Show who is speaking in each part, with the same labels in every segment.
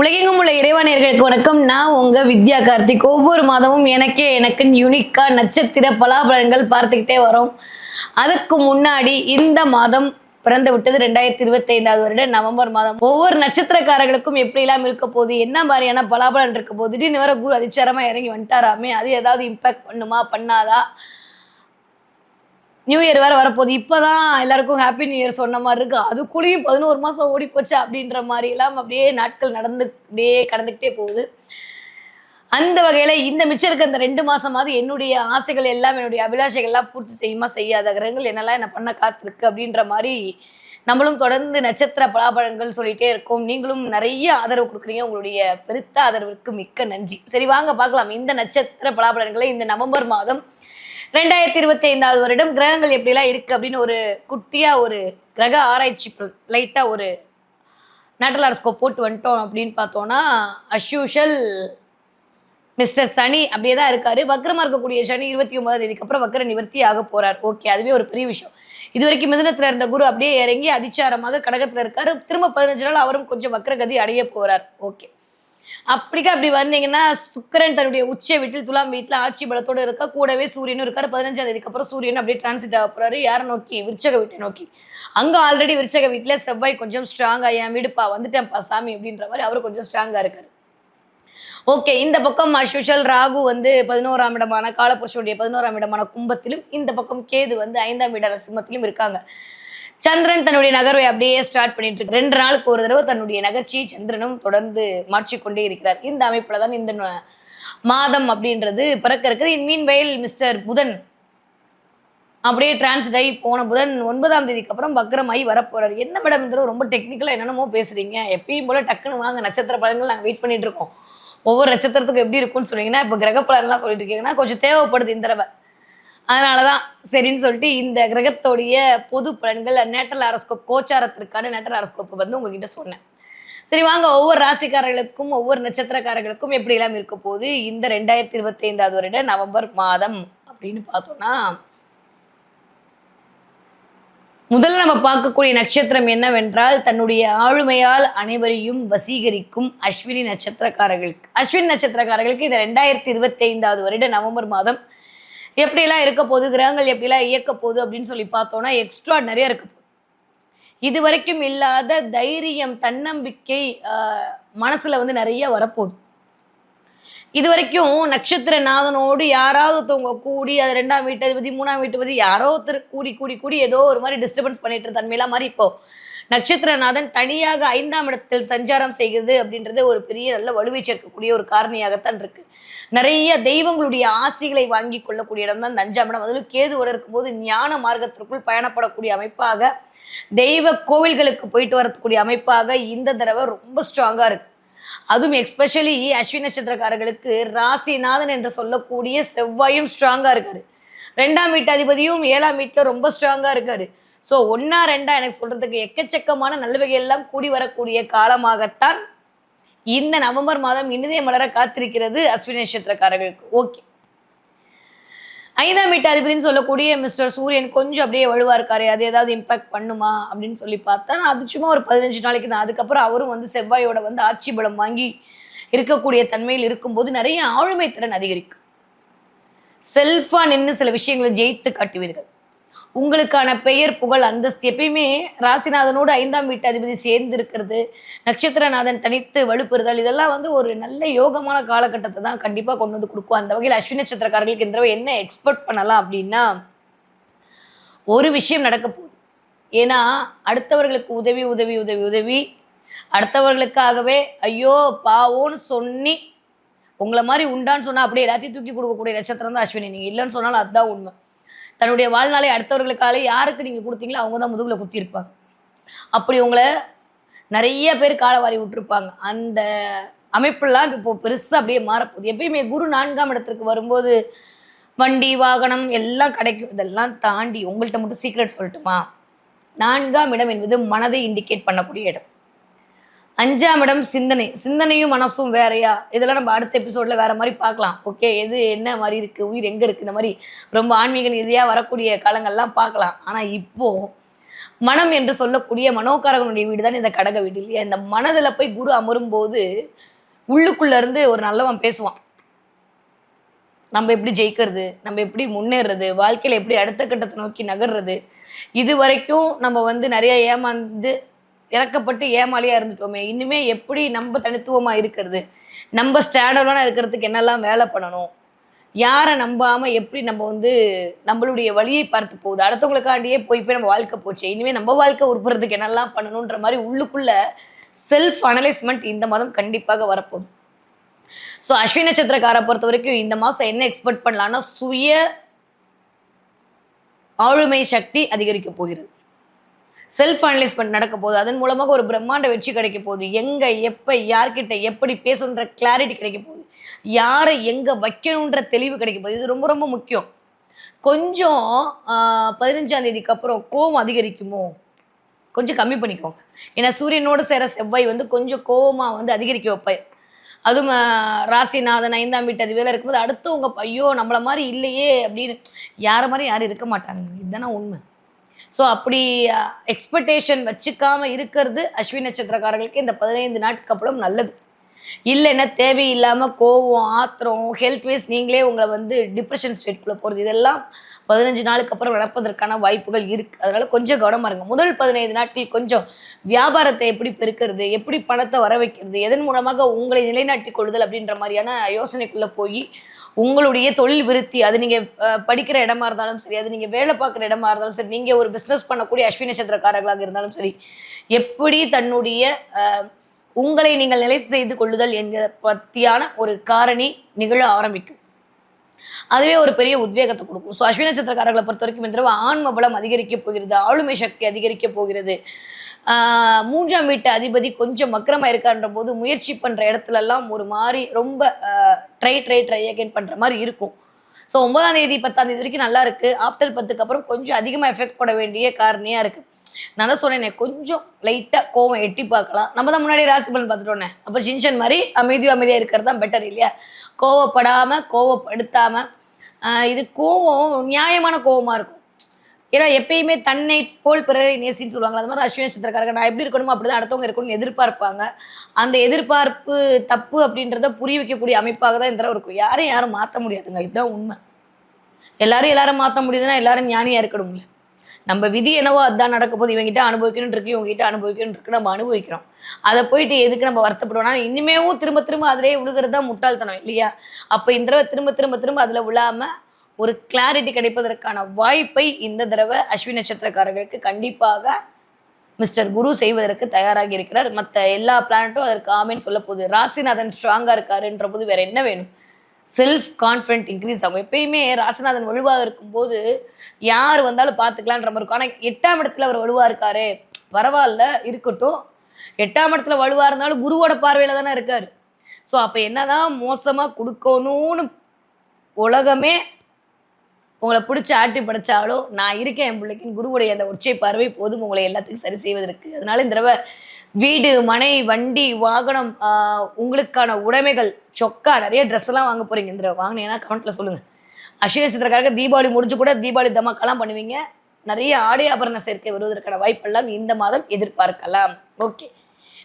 Speaker 1: உலகெங்கும் உள்ள இறைவனர்களுக்கு வணக்கம். நான் உங்க வித்யா கார்த்திக். ஒவ்வொரு மாதமும் எனக்கே எனக்கு யூனிக்கா நட்சத்திர பலாபலன்கள் பார்த்துக்கிட்டே வரோம். அதுக்கு முன்னாடி இந்த மாதம் பிறந்து விட்டது ரெண்டாயிரத்தி இருபத்தி ஐந்தாவது வருட நவம்பர் மாதம். ஒவ்வொரு நட்சத்திரக்காரர்களுக்கும் எப்படிலாம் இருக்க போகுது என்ன மாதிரியான பலாபலன் இருக்க போகுது திடீர்னு வர குரு அதிச்சாரமா இறங்கி வந்துட்டாராமே அது ஏதாவது இம்பாக்ட் பண்ணுமா பண்ணாதா? நியூ இயர் வேற வரப்போகுது. இப்போதான் எல்லாருக்கும் ஹாப்பி நியூ இயர் சொன்ன மாதிரி இருக்கு. அதுக்குள்ளேயும் பதினோரு மாதம் ஓடி போச்சு அப்படின்ற மாதிரி எல்லாம் அப்படியே நாட்கள் நடந்து அப்படியே கடந்துக்கிட்டே போகுது. அந்த வகையில் இந்த மிச்சம் இருக்க இந்த ரெண்டு மாதமாவது என்னுடைய ஆசைகள் எல்லாம் என்னுடைய அபிலாஷைகள்லாம் பூர்த்தி செய்யுமா செய்யாத கிரகங்கள் என்னெல்லாம் என்ன பண்ண காத்திருக்கு அப்படின்ற மாதிரி நம்மளும் தொடர்ந்து நட்சத்திர பலாபழங்கள் சொல்லிட்டே இருக்கோம். நீங்களும் நிறைய ஆதரவு கொடுக்குறீங்க. உங்களுடைய பெருத்த ஆதரவிற்கு மிக்க நன்றி. சரி வாங்க பார்க்கலாம். இந்த நட்சத்திர பலாபலன்களை இந்த நவம்பர் மாதம் ரெண்டாயிரத்தி இருபத்தி ஐந்தாவது வருடம் கிரகங்கள் எப்படிலாம் இருக்கு அப்படின்னு ஒரு குட்டியா ஒரு கிரக ஆராய்ச்சி லைட்டா ஒரு நாட்டலாரஸ்கோப் போட்டு வந்துட்டோம் அப்படின்னு பார்த்தோன்னா அஷ்யூஷல் மிஸ்டர் சனி அப்படியே தான் இருக்காரு. வக்ரமா இருக்கக்கூடிய சனி இருபத்தி ஒன்பதாம் தேதிக்கு அப்புறம் வக்ர நிவர்த்தி ஆக போறார். ஓகே அதுவே ஒரு பெரிய விஷயம். இது வரைக்கும் மிதனத்தில் இருந்த குரு அப்படியே இறங்கி அதிச்சாரமாக கடகத்தில் இருக்காரு. திரும்ப பதினஞ்சு நாள் அவரும் கொஞ்சம் வக்ரகதி அடைய போறார். ஓகே அப்படிக்கா அப்படி வந்தீங்கன்னா சுக்கிரன் தன்னுடைய உச்ச வீட்டில் துலாம் வீட்டில் ஆட்சி பலத்தோட இருக்க கூடவே சூரியனும் இருக்கார். பதினஞ்சாம் தேதிக்கு அப்புறம் சூரியன் அப்படியே டிரான்சிட் ஆக போறாரு. யாரை நோக்கி? விருச்சக வீட்டை நோக்கி. அங்க ஆல்ரெடி விருச்சக வீட்டில் செவ்வாய் கொஞ்சம் ஸ்ட்ராங்காக என் வீடுப்பா வந்துட்டேன்ப்பா சாமி அப்படின்ற மாதிரி அவர் கொஞ்சம் ஸ்ட்ராங்கா இருக்காரு. ஓகே இந்த பக்கம் அஸ்யூஷல் ராகு வந்து பதினோராம் இடமான காலபுருஷனுடைய பதினோராம் இடமான கும்பத்திலும் இந்த பக்கம் கேது வந்து ஐந்தாம் இட சிம்மத்திலும் இருக்காங்க. சந்திரன் தன்னுடைய நகர்வை அப்படியே ஸ்டார்ட் பண்ணிட்டு இருக்கு. ரெண்டு நாளுக்கு ஒரு தடவை தன்னுடைய நகர்ச்சியை சந்திரனும் தொடர்ந்து மாற்றிக்கொண்டே இருக்கிறார். இந்த அமைப்புல தான் இந்த மாதம் அப்படின்றது பிறக்க இருக்குது. மீன் வயல் மிஸ்டர் புதன் அப்படியே டிரான்ஸ்ட் ஆகி போன புதன் ஒன்பதாம் தேதிக்கு அப்புறம் வக்ரமாகி வரப்போறாரு. என்ன மேடம் இந்த ரொம்ப டெக்னிக்கலாக என்னென்னமோ பேசுறீங்க? எப்பயும் போல டக்குன்னு வாங்க நட்சத்திர பழங்கள் நாங்கள் வெயிட் பண்ணிட்டு இருக்கோம். ஒவ்வொரு நட்சத்திரத்துக்கு எப்படி இருக்கும்னு சொன்னீங்கன்னா இப்போ கிரக பலன்லாம் சொல்லிட்டு இருக்கீங்கன்னா கொஞ்சம் தேவைப்படுது இந்த தடவை. அதனாலதான் சரின்னு சொல்லிட்டு இந்த கிரகத்தோடைய பொது பலன்கள் நேட்டல் அரஸ்கோப் கோச்சாரத்திற்கான நேட்டல் அரஸ்கோப் வந்து உங்ககிட்ட சொன்னேன். சரி வாங்க ஒவ்வொரு ராசிக்காரர்களுக்கும் ஒவ்வொரு நட்சத்திரக்காரர்களுக்கும் எப்படி எல்லாம் இருக்க போகுது? இந்த ரெண்டாயிரத்தி இருபத்தி ஐந்தாவது வருட நவம்பர் மாதம் அப்படின்னு பார்த்தோம்னா முதல்ல நம்ம பார்க்கக்கூடிய நட்சத்திரம் என்னவென்றால் தன்னுடைய ஆளுமையால் அனைவரையும் வசீகரிக்கும் அஸ்வினி நட்சத்திரக்காரர்களுக்கு அஸ்வினி நட்சத்திரக்காரர்களுக்கு இந்த ரெண்டாயிரத்தி இருபத்தி ஐந்தாவது வருட நவம்பர் மாதம் எப்படிலாம் இருக்க போகுது கிரகங்கள் எப்படிலாம் இயக்க போகுது அப்படின்னு சொல்லி பார்த்தோம்னா எக்ஸ்ட்ரா நிறைய இருக்க போகுது. இது வரைக்கும் இல்லாத தைரியம் தன்னம்பிக்கை ஆஹ், மனசுல வந்து நிறைய வரப்போகுது. இது வரைக்கும் நட்சத்திர நாதனோடு யாராவது ஒருத்தவங்க கூடி அது ரெண்டாம் வீட்டு அதிபதி மூணாம் வீட்டு அதிபதி யாரோ ஒருத்தர் கூடி கூடி கூடி ஏதோ ஒரு மாதிரி டிஸ்டர்பன்ஸ் பண்ணிட்டு தன்மையெல்லாம் மாதிரி இப்போ நட்சத்திரநாதன் தனியாக ஐந்தாம் இடத்தில் சஞ்சாரம் செய்கிறது அப்படின்றது ஒரு பெரிய நல்ல வலுவை சேர்க்கக்கூடிய ஒரு காரணியாகத்தான் இருக்கு. நிறைய தெய்வங்களுடைய ஆசிகளை வாங்கி கொள்ளக்கூடிய இடம் தான் இந்த அஞ்சாம் இடம் அதிலும் கேதுவோட இருக்கும்போது ஞான மார்க்கத்திற்குள் பயணப்படக்கூடிய அமைப்பாக தெய்வ கோவில்களுக்கு போயிட்டு வரக்கூடிய அமைப்பாக இந்த தடவை ரொம்ப ஸ்ட்ராங்காக இருக்கு. அதுவும் எக்ஸ்பெஷலி அஸ்வின் நட்சத்திரக்காரர்களுக்கு ராசிநாதன் என்று சொல்லக்கூடிய செவ்வாயும் ஸ்ட்ராங்காக இருக்காரு. ரெண்டாம் வீட்டு அதிபதியும் ஏழாம் வீட்டில் ரொம்ப ஸ்ட்ராங்காக இருக்காரு. ஸோ ஒன்னா ரெண்டா எனக்கு சொல்றதுக்கு எக்கச்சக்கமான நல்லவைகள் கூடி வரக்கூடிய காலமாகத்தான் இந்த நவம்பர் மாதம் இனிதே மலர காத்திருக்கிறது அஸ்வினி நட்சத்திரக்காரர்களுக்கு. ஓகே ஐந்தாம் வீட்டு அதிபதினு சொல்லக்கூடிய மிஸ்டர் சூரியன் கொஞ்சம் அப்படியே வலுவாக இருக்காரு. அது ஏதாவது இம்பாக்ட் பண்ணுமா அப்படின்னு சொல்லி பார்த்தா அது சும்மா ஒரு பதினஞ்சு நாளைக்கு தான். அதுக்கப்புறம் அவரும் வந்து செவ்வாயோட வந்து ஆட்சி பலம் வாங்கி இருக்கக்கூடிய தன்மையில் இருக்கும்போது நிறைய ஆளுமை திறன் அதிகரிக்கும் செல்ஃபாக நின்று சில விஷயங்களை ஜெயித்து காட்டுவீர்கள். உங்களுக்கான பெயர் புகழ் அந்தஸ்து எப்பயுமே ராசிநாதனோடு ஐந்தாம் வீட்டு அதிபதி சேர்ந்து இருக்கிறது நட்சத்திரநாதன் தனித்து வலுப்பெறுதல் இதெல்லாம் வந்து ஒரு நல்ல யோகமான காலகட்டத்தை தான் கண்டிப்பாக கொண்டு வந்து கொடுக்கும். அந்த வகையில் அஸ்வினி நட்சத்திரக்காரர்களுக்கு இந்த தடவை என்ன எக்ஸ்பெக்ட் பண்ணலாம் அப்படின்னா ஒரு விஷயம் நடக்க போகுது. ஏன்னா அடுத்தவர்களுக்கு உதவி உதவி உதவி உதவி அடுத்தவர்களுக்காகவே ஐயோ பாவோன்னு சொல்லி உங்களை மாதிரி உண்டான்னு சொன்னால் அப்படியே எல்லாத்தையும் தூக்கி கொடுக்கக்கூடிய நட்சத்திரம் தான் அஸ்வினி. நீங்கள் இல்லைன்னு சொன்னாலும் அதுதான் உண்மை. தன்னுடைய வாழ்நாளை அடுத்தவர்களுக்காக யாருக்கு நீங்கள் கொடுத்தீங்களோ அவங்க தான் முதுகில் குத்திருப்பாங்க அப்படி உங்களை நிறைய பேர் காலவாரி விட்டுருப்பாங்க. அந்த அமைப்பெல்லாம் இப்போ பெருசாக அப்படியே மாறப்போகுது. எப்பயுமே குரு நான்காம் இடத்திற்கு வரும்போது வண்டி வாகனம் எல்லாம் கிடைக்கும். இதெல்லாம் தாண்டி உங்கள்கிட்ட மட்டும் சீக்ரெட் சொல்லட்டுமா? நான்காம் இடம் என்பது மனதை இண்டிகேட் பண்ணக்கூடிய இடம். அஞ்சாம் இடம் சிந்தனை. சிந்தனையும் மனசும் வேறையா? இதெல்லாம் நம்ம அடுத்த எபிசோட்ல வேற மாதிரி பார்க்கலாம். ஓகே எது என்ன மாதிரி இருக்கு? உயிர் எங்க இருக்கு? இந்த மாதிரி ரொம்ப ஆன்மீக ரீதியா வரக்கூடிய காலங்கள்லாம் பார்க்கலாம். ஆனா இப்போ மனம் என்று சொல்லக்கூடிய மனோகாரகனுடைய வீடு தான் இந்த கடக வீடு இல்லையா? இந்த மனதில் போய் குரு அமரும் போது உள்ளுக்குள்ள இருந்து ஒரு நல்லவன் பேசுவான். நம்ம எப்படி ஜெயிக்கிறது? நம்ம எப்படி முன்னேறது? வாழ்க்கையில எப்படி அடுத்த கட்டத்தை நோக்கி நகர்றது? இது வரைக்கும் நம்ம வந்து நிறைய ஏமாந்து இறக்கப்பட்டு ஏமாலியா இருந்துட்டோமே. இன்னுமே எப்படி நம்ம தனித்துவமா இருக்கிறது? நம்ம ஸ்டாண்டர்டான இருக்கிறதுக்கு என்னெல்லாம் வேலை பண்ணணும்? யாரை நம்பாம எப்படி நம்ம வந்து நம்மளுடைய வழியை பார்த்து போகுது? அடுத்தவங்களுக்காண்டியே போய் போய் நம்ம வாழ்க்கை போச்சு. இனிமேல் நம்ம வாழ்க்கை உருப்புறதுக்கு என்னெல்லாம் பண்ணணுன்ற மாதிரி உள்ளுக்குள்ள செல்ஃப் அனலைஸ்மெண்ட் இந்த மாதம் கண்டிப்பாக வரப்போகுது. ஸோ அஸ்வினி நட்சத்திரக்காரை பொறுத்த வரைக்கும் இந்த மாதம் என்ன எக்ஸ்பெக்ட் பண்ணலாம்னா சுய ஆளுமை சக்தி அதிகரிக்க போகிறது. செல்ஃப் அனலைஸ்மெண்ட் நடக்க போகுது அதன் மூலமாக ஒரு பிரம்மாண்ட வெற்றி கிடைக்க போகுது. எங்கே எப்போ யார்கிட்ட எப்படி பேசணுன்ற கிளாரிட்டி கிடைக்க போகுது. யாரை எங்கே வைக்கணுன்ற தெளிவு கிடைக்க போகுது. இது ரொம்ப ரொம்ப முக்கியம். கொஞ்சம் பதினஞ்சாம் தேதிக்கு அப்புறம் கோவம் அதிகரிக்குமோ? கொஞ்சம் கம்மி பண்ணிக்கோங்க. ஏன்னா சூரியனோட சேர செவ்வாய் வந்து கொஞ்சம் கோவமாக வந்து அதிகரிக்க வைப்பார். அதுவும் ராசிநாதன் ஐந்தாம் வீட்டு அதிபதியில் இருக்கும்போது அடுத்தவங்க ஐயோ நம்மளை மாதிரி இல்லையே அப்படின்னு யாரை மாதிரி யாரும் இருக்க மாட்டாங்க. இதுதானே உண்மை. ஸோ அப்படி எக்ஸ்பெக்டேஷன் வச்சுக்காமல் இருக்கிறது அஸ்வின் நட்சத்திரக்காரர்களுக்கு இந்த பதினைந்து நாட்களுக்கு அப்புறம் நல்லது. இல்லைன்னா தேவையில்லாமல் கோவம் ஆத்திரம் ஹெல்த் வைஸ் நீங்களே உங்களை வந்து டிப்ரெஷன் ஸ்டேட்குள்ளே போகிறது இதெல்லாம் பதினஞ்சு நாளுக்கு அப்புறம் நடப்பதற்கான வாய்ப்புகள் இருக்குது அதனால் கொஞ்சம் கவனமாக இருங்க. முதல் பதினைந்து நாட்கள் கொஞ்சம் வியாபாரத்தை எப்படி பெருக்கிறது எப்படி பணத்தை வர வைக்கிறது எதன் மூலமாக உங்களை நிலைநாட்டி கொள்ளுதல் அப்படின்ற மாதிரியான யோசனைக்குள்ளே போய் உங்களுடைய தொழில் விருத்தி அது நீங்கள் படிக்கிற இடமா இருந்தாலும் சரி அது நீங்கள் வேலை பார்க்குற இடமா இருந்தாலும் சரி நீங்கள் ஒரு பிஸ்னஸ் பண்ணக்கூடிய அஸ்வினி நட்சத்திரக்காரர்களாக இருந்தாலும் சரி எப்படி தன்னுடைய உங்களை நீங்கள் நிலை செய்து கொள்ளுதல் என்கிற பற்றியான ஒரு காரணி நிகழ ஆரம்பிக்கும். அதுவே ஒரு பெரிய உத்வேகத்தை கொடுக்கும். ஸோ அஸ்வினி நட்சத்திரக்காரர்களை பொறுத்த வரைக்கும் இந்த தடவை ஆன்ம பலம் அதிகரிக்க போகிறது ஆளுமை சக்தி அதிகரிக்க போகிறது. மூன்றாம் வீட்டு அதிபதி கொஞ்சம் வக்கரமா இருக்கான்ற போது முயற்சி பண்ணுற இடத்துலலாம் ஒரு மாதிரி ரொம்ப ட்ரை ட்ரை ட்ரை அகைன் பண்ணுற மாதிரி இருக்கும். ஸோ ஒன்பதாம் தேதி பத்தாம் தேதி வரைக்கும் நல்லா இருக்குது ஆஃப்டர் பத்துக்கு அப்புறம் கொஞ்சம் அதிகமாக எஃபெக்ட் போட வேண்டிய காரணியாக இருக்குது நான் தான் சொன்னேனே கொஞ்சம் லைட்டாக கோவம் எட்டி பார்க்கலாம். நம்ம தான் முன்னாடி ராசி பலன் பார்த்துட்டோன்னே அப்போ சின்சன் மாதிரி அமைதியும் அமைதியாக இருக்கிறது தான் பெட்டர் இல்லையா? கோவப்படாமல் கோவப்படுத்தாமல் இது கோவம் நியாயமான கோவமாக இருக்கும். ஏன்னா எப்பயுமே தன்னை போல் பிறரை நேசின்னு சொல்லுவாங்க அது மாதிரி அஸ்வினி நட்சத்திரக்காரங்க நான் எப்படி இருக்கணுமோ அப்படிதான் அடுத்தவங்க இருக்கணும்னு எதிர்பார்ப்பாங்க. அந்த எதிர்பார்ப்பு தப்பு அப்படின்றத புரிய வைக்கக்கூடிய அமைப்பாக தான் இந்த தடவை இருக்கும். யாரையும் யாரும் மாற்ற முடியாதுங்க. இதுதான் உண்மை. எல்லாரும் எல்லாரும் மாற்ற முடியுதுன்னா எல்லாரும் ஞானியா இருக்கணும்ல. நம்ம விதி என்னவோ அதுதான் நடக்க போது இவங்கிட்ட அனுபவிக்கணும் இருக்கு இவங்ககிட்ட அனுபவிக்கணும் இருக்கு நம்ம அனுபவிக்கிறோம். அதை போயிட்டு எதுக்கு நம்ம வருத்தப்படுவோம்னா இனிமேவும் திரும்ப திரும்ப அதிலே விழுகிறது தான் முட்டாள்தனம் இல்லையா? அப்போ இந்த தடவை திரும்ப திரும்ப திரும்ப அதில் விழாமல் ஒரு கிளாரிட்டி கிடைப்பதற்கான வாய்ப்பை இந்த தடவை அஸ்வினி நட்சத்திரக்காரர்களுக்கு கண்டிப்பாக மிஸ்டர் குரு செய்வதற்கு தயாராகி இருக்கிறார். மற்ற எல்லா பிளானட்டும் அதற்கு ஆமேன்னு சொல்ல போகுது. ராசிநாதன் ஸ்ட்ராங்காக இருக்காருன்ற போது வேற என்ன வேணும்? செல்ஃப் கான்ஃபிடென்ட் இன்க்ரீஸ் ஆகும். எப்பயுமே ராசிநாதன் வலுவாக இருக்கும்போது யார் வந்தாலும் பார்த்துக்கலான்ற மாதிரி இருக்கும். ஆனால் எட்டாம் இடத்துல அவர் வலுவாக இருக்காரு பரவாயில்ல இருக்கட்டும். எட்டாம் இடத்துல வலுவாக இருந்தாலும் குருவோட பார்வையில் தானே இருக்கார். ஸோ அப்போ என்னதான் மோசமாக கொடுக்கணும்னு உலகமே உங்களை பிடிச்சி ஆட்டி படைச்சாலோ நான் இருக்கேன் என் பிள்ளைக்கின் குருவுடைய அந்த உச்சை பார்வை போதும் உங்களை எல்லாத்துக்கும் சரி செய்வதற்கு. அதனால இந்த தடவை வீடு மனை வண்டி வாகனம் உங்களுக்கான உடைமைகள் சொக்கா நிறைய ட்ரெஸ் எல்லாம் வாங்க போறீங்க. இந்த தடவை வாங்கினீங்கன்னா கமெண்ட்ல சொல்லுங்க. அஸ்வினி சித்திரக்காரருக்கு தீபாவளி முடிஞ்சு கூட தீபாவளி தமாக்கெல்லாம் பண்ணுவீங்க. நிறைய ஆடை ஆபரண சேர்க்கை வருவதற்கான வாய்ப்பெல்லாம் இந்த மாதம் எதிர்பார்க்கலாம். ஓகே.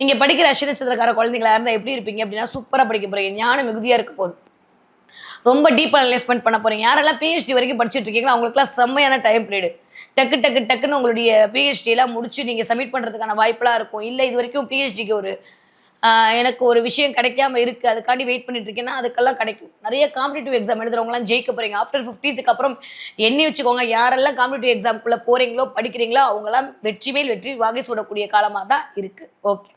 Speaker 1: நீங்கள் படிக்கிற அஸ்வினி சித்திரக்கார குழந்தைங்களா இருந்தால் எப்படி இருப்பீங்க? அப்படின்னா சூப்பராக படிக்க போகிறீங்க ஞானம் மிகுதியாக இருக்க போகுது. ரொம்ப டீப் அனலைஸ்மெண்ட் பண்ண போகிறீங்க யாரெல்லாம் பிஹெச்டி வரைக்கும் படிச்சுட்டு இருக்கீங்களோ அவங்களுக்குலாம் செம்மையான டைம் பீரியடு டக்கு டக்கு டக்குன்னு உங்களுடைய PhD முடிச்சு நீங்கள் சப்மிட் பண்ணுறதுக்கான வாய்ப்பெல்லாம் இருக்கும். இல்லை இது வரைக்கும் பிஹெச்டிக்கு ஒரு எனக்கு ஒரு விஷயம் கிடைக்காம இருக்குது அதுக்காண்டி வெயிட் பண்ணிட்டு இருக்கேன்னா அதுக்கெல்லாம் கிடைக்கும். நிறைய காம்படிட்டிவ் எக்ஸாம் எழுதுறவங்களாம் ஜெயிக்க போகிறீங்க ஆஃப்டர் ஃபிஃப்டீத்துக்கு அப்புறம் எண்ணி வச்சுக்கோங்க யாரெல்லாம் காம்படிட்டிவ் எக்ஸாம்குள்ளே போகிறீங்களோ படிக்கிறீங்களோ அவங்களாம் வெற்றி மேல் வெற்றி வாகை சூடக்கூடிய காலமாக தான் இருக்குது ஓகே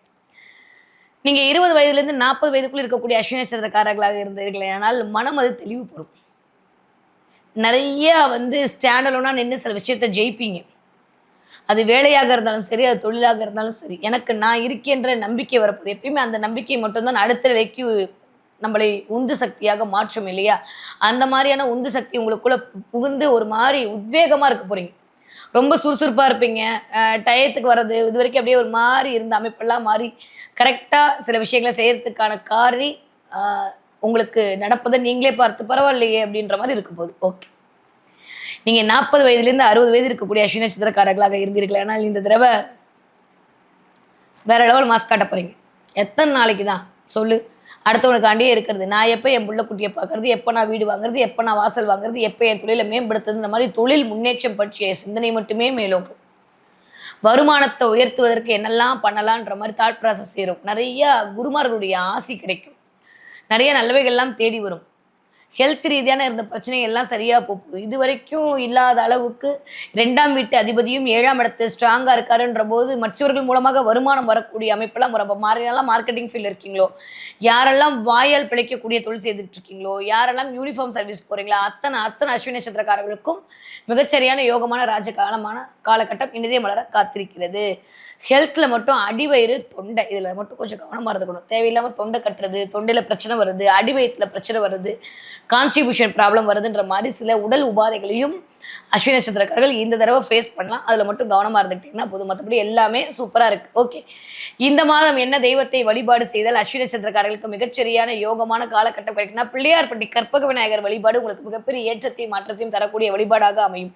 Speaker 1: நீங்க இருபது வயதுலேருந்து நாற்பது வயதுக்குள்ளே இருக்கக்கூடிய அஸ்வினி நட்சத்திரக்காரர்களாக இருந்தீர்களே ஆனால் மனம் அது தெளிவு பெறும். நிறைய வந்து ஸ்டாண்டலோனா நின்று சில விஷயத்த ஜெயிப்பீங்க. அது வேலையாக இருந்தாலும் சரி அது தொழிலாக இருந்தாலும் சரி எனக்கு நான் இருக்கேன்ற நம்பிக்கை வரப்போகுது. எப்பயுமே அந்த நம்பிக்கை மட்டும்தான் அடுத்த நிலைக்கு நம்மளை உந்து சக்தியாக மாற்றும் இல்லையா? அந்த மாதிரியான உந்து சக்தி உங்களுக்குள்ள புகுந்து ஒரு மாதிரி உத்வேகமாக இருக்க போறீங்க. ரொம்ப சுறுசுறுப்பாக இருப்பீங்க. டயத்துக்கு வர்றது இது வரைக்கும் அப்படியே ஒரு மாதிரி இருந்த அமைப்பெல்லாம் மாறி கரெக்டாக சில விஷயங்களை செய்கிறதுக்கான காரணி உங்களுக்கு நடப்பதை நீங்களே பார்த்து பரவாயில்லையே அப்படின்ற மாதிரி இருக்கும் போது ஓகே நீங்கள் நாற்பது வயதுலேருந்து அறுபது வயது இருக்கக்கூடிய அஸ்வினி நட்சத்திரக்காரர்களாக இருந்தீர்கள். ஆனால் இந்த தடவை வேற லெவல் மாஸ்க் காட்ட போகிறீங்க எத்தனை நாளைக்கு தான்? சொல்லு. அடுத்தவனுக்காண்டியே இருக்கிறது. நான் எப்போ என் பிள்ளை குட்டியை பார்க்கறது எப்போ நான் வீடு வாங்குறது எப்போ நான் வாசல் வாங்குறது எப்போ என் தொழிலை மேம்படுத்துறதுன்ற மாதிரி தொழில் முன்னேற்றம் பற்றிய சிந்தனை மட்டுமே மேலும் வருமானத்தை உயர்த்துவதற்கு என்னெல்லாம் பண்ணலான்ற மாதிரி தாட் ப்ராசஸ் சேரும் நிறைய குருமார்களுடைய ஆசி கிடைக்கும். நிறைய நல்லவைகள்லாம் தேடி வரும். ஹெல்த் ரீதியான இருந்த பிரச்சனை எல்லாம் சரியாக போகுது இது வரைக்கும் இல்லாத அளவுக்கு ரெண்டாம் வீட்டு அதிபதியும் ஏழாம் இடத்து ஸ்ட்ராங்காக இருக்காருன்ற போது மற்றவர்கள் மூலமாக வருமானம் வரக்கூடிய அமைப்பெல்லாம் ரொம்ப மாறினாலாம் மார்க்கெட்டிங் ஃபீல் இருக்கீங்களோ? யாரெல்லாம் வாயால் பிழைக்கக்கூடிய தொழில் செய்துட்டு இருக்கீங்களோ? யாரெல்லாம் யூனிஃபார்ம் சர்வீஸ் போகிறீங்களோ அத்தனை அத்தனை அஸ்வினி நட்சத்திரக்காரர்களுக்கும் மிகச்சரியான யோகமான ராஜ காலமான காலகட்டம் இனிதே மலர காத்திருக்கிறது. ஹெல்த்தில் மட்டும் அடிவயிறு தொண்டை. இதில் மட்டும் கொஞ்சம் கவனமாக இருந்துக்கணும். தேவையில்லாமல் தொண்டை கட்டுறது தொண்டையில் பிரச்சனை வருது அடிவயத்தில் பிரச்சனை வருது கான்ஸ்டிபியூஷன் ப்ராப்ளம் வருதுன்ற மாதிரி சில உடல் உபாதைகளையும் அஸ்வினி நட்சத்திரக்காரர்கள் இந்த தடவை ஃபேஸ் பண்ணலாம். அதில் மட்டும் கவனமாக இருந்துக்கிட்டிங்கன்னா போதும். மற்றபடி எல்லாமே சூப்பராக இருக்குது ஓகே இந்த மாதம் என்ன தெய்வத்தை வழிபாடு செய்தால் அஸ்வினி நட்சத்திரக்காரர்களுக்கு மிகச்சரியான யோகமான காலகட்டம் கிடைக்குன்னா பிள்ளையார்பட்டி கற்பக விநாயகர் வழிபாடு உங்களுக்கு மிகப்பெரிய ஏற்றத்தையும் மாற்றத்தையும் தரக்கூடிய வழிபாடாக அமையும்.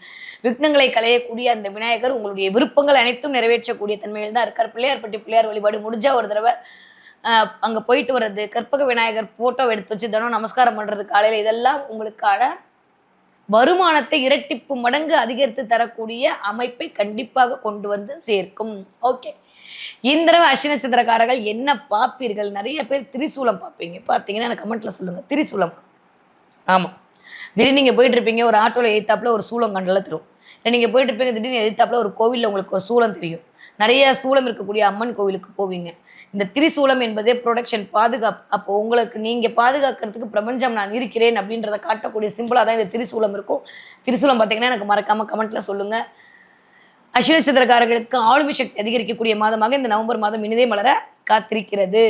Speaker 1: விக்னங்களை களையக்கூடிய அந்த விநாயகர் உங்களுடைய விருப்பங்கள் அனைத்தும் நிறைவேற்றக்கூடிய தன்மையில் தான் இருக்கார். பிள்ளையார்பட்டி பிள்ளையார் வழிபாடு முடிஞ்சா ஒரு தடவை அங்கே போயிட்டு வர்றது கற்பக விநாயகர் ஃபோட்டோ எடுத்து வச்சு தினம் நமஸ்காரம் பண்ணுறது காலையில் இதெல்லாம் உங்களுக்கான வருமானத்தை இரட்டிப்பு மடங்கு அதிகரித்து தரக்கூடிய அமைப்பை கண்டிப்பாக கொண்டு வந்து சேர்க்கும். ஓகே இந்த தடவை அஸ்வினி என்ன பார்ப்பீர்கள்? நிறைய பேர் திரிசூலம் பார்ப்பீங்க. பார்த்தீங்கன்னா எனக்கு கமெண்ட்ல சொல்லுங்க. திரிசூலம்? ஆமாம் திடீர்னு நீங்கள் போயிட்டு இருப்பீங்க ஒரு ஆட்டோவில் எழுத்தாப்புல ஒரு சூளம் கண்டில் தரும் நீங்கள் போயிட்டு இருப்பீங்க திடீர்னு எழுத்தாப்புல ஒரு கோவிலில் உங்களுக்கு ஒரு சூளம் தெரியும். நிறைய சூளம் இருக்கக்கூடிய அம்மன் கோவிலுக்கு போவீங்க. இந்த திரிசூலம் என்பதே ப்ரொடக்ஷன் பாதுகாப்பு அப்போ உங்களுக்கு நீங்கள் பாதுகாக்கிறதுக்கு பிரபஞ்சம் நான் இருக்கிறேன் அப்படின்றத காட்டக்கூடிய சிம்பிளாக தான் இந்த திரிசூலம் இருக்கும். திரிசூலம் பார்த்தீங்கன்னா எனக்கு மறக்காமல் கமெண்ட்டில் சொல்லுங்கள் அஸ்வினி சித்திரக்காரர்களுக்கு ஆளுமை சக்தி அதிகரிக்கக்கூடிய மாதமாக இந்த நவம்பர் மாதம் இனிதே மலர காத்திருக்கிறது.